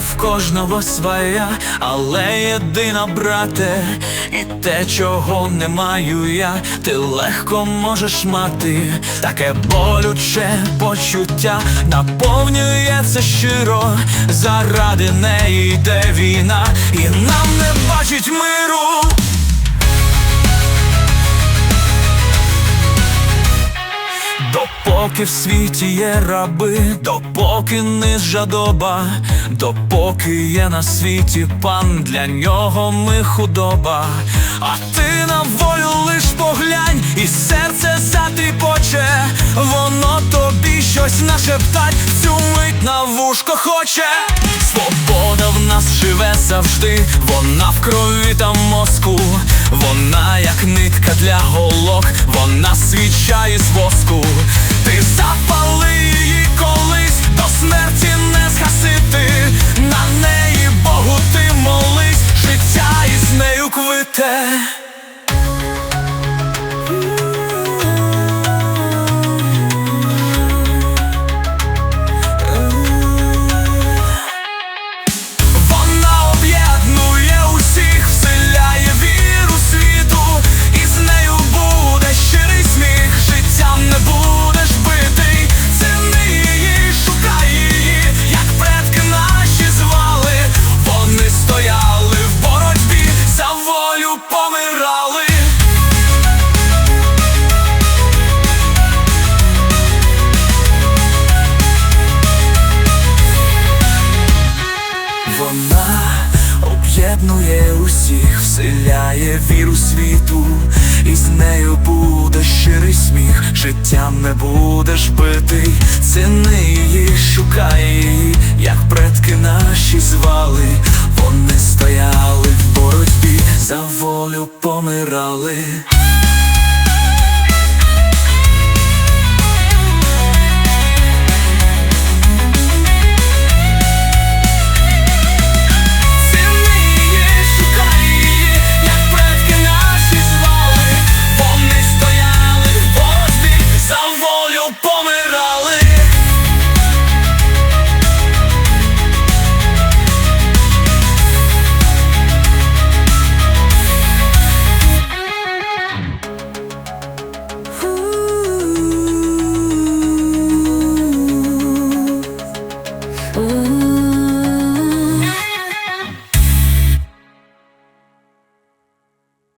в кожного своя, але єдина, брате, і те, чого не маю я, ти легко можеш мати, таке болюче почуття. Наповнює це щиро, заради неї йде війна, і нам не бачить миру. Допоки в світі є раби, допоки не жадоба, допоки є на світі пан, для нього ми худоба, а ти на волю лиш поглянь, і серце затріпоче, воно тобі щось нашептать, цю мить на вушко хоче. Свобода в нас живе завжди, вона в крові та мозку, вона як нитка для голок, вона свіча із воску. Ти запали її колись, до смерті не згасити. На неї Богу ти молись, життя із нею квите. Вона об'єднує усіх, вселяє віру світу, і з нею буде щирий сміх, життям не будеш битий, ціни її, шукай її, як предки наші звали, вони стояли в боротьбі, за волю помирали.